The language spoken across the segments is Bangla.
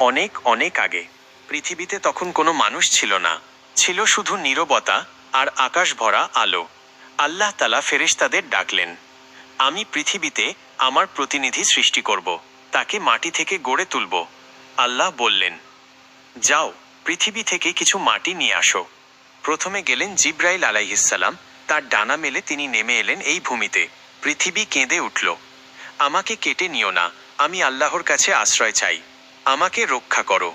অনেক অনেক আগে। পৃথিবীতে তখন কোনো মানুষ ছিল না। ছিল শুধু নীরবতা আর আকাশ ভরা আলো। আল্লাহ তালা ফেরেশতাদের ডাকলেন, আমি পৃথিবীতে আমার প্রতিনিধি সৃষ্টি করব, তাকে মাটি থেকে গড়ে তুলব। আল্লাহ বললেন, যাও, পৃথিবী থেকে কিছু মাটি নিয়ে আসো। প্রথমে গেলেন জিব্রাইল আলাইহিসাল্লাম তার ডানা মেলে তিনি নেমে এলেন এই ভূমিতে। পৃথিবী কেঁদে উঠল, আমাকে কেটে নিও না, আমি আল্লাহর কাছে আশ্রয় চাই। আমাকে রক্ষা করো।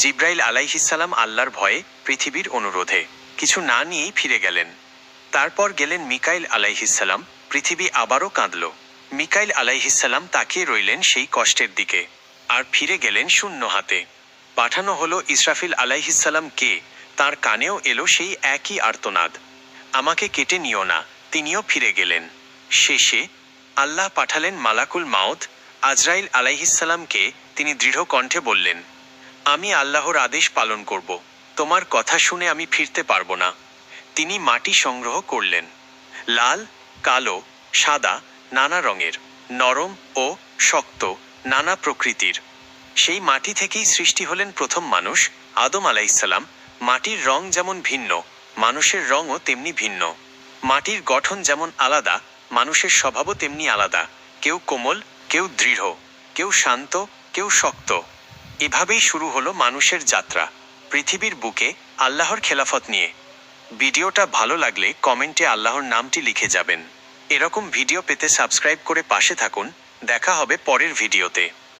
জিব্রাইল আলাইহিসাল্লাম আল্লাহর ভয়ে পৃথিবীর অনুরোধে কিছু না নিয়েই ফিরে গেলেন। তারপর গেলেন মিকাইল আলাইহিসাল্লাম পৃথিবী আবারও কাঁদল। মিকাইল আলাইহিসাল্লাম তাকিয়ে রইলেন সেই কষ্টের দিকে, আর ফিরে গেলেন শূন্য হাতে। পাঠানো হলো ইসরাফিল আলাইহিসাল্লাম কে, তার কানেও এলো সেই একই আর্তনাদ। আমাকে কেটে নিও না, তিনিও ফিরে গেলেন। শেষে আল্লাহ পাঠালেন মালাকুল মাউদ আজরাইল আলাইহিসাল্লামকে তিনি দৃঢ় কণ্ঠে বললেন, আমি আল্লাহর আদেশ পালন করব। তোমার কথা শুনে আমি ফিরতে পারব না। তিনি মাটি সংগ্রহ করলেন। লাল, কালো, সাদা, নানা রঙের, নরম ও শক্ত, নানা প্রকৃতির। সেই মাটি থেকেই সৃষ্টি হলেন প্রথম মানুষ, আদম আলাইসাল্লাম মাটির রং যেমন ভিন্ন, মানুষের রঙও তেমনি ভিন্ন। মাটির গঠন যেমন আলাদা, মানুষের স্বভাবও তেমনি আলাদা। কেউ কোমল, কেউ দৃঢ়, কেউ শান্ত কেউ শক্ত। এভাবেই শুরু হলো মানুষের যাত্রা, পৃথিবীর বুকে আল্লাহর খেলাফত নিয়ে। ভিডিওটা ভালো লাগলে কমেন্টে আল্লাহর নামটি লিখে যাবেন। এরকম ভিডিও পেতে সাবস্ক্রাইব করে পাশে থাকুন। দেখা হবে পরের ভিডিওতে।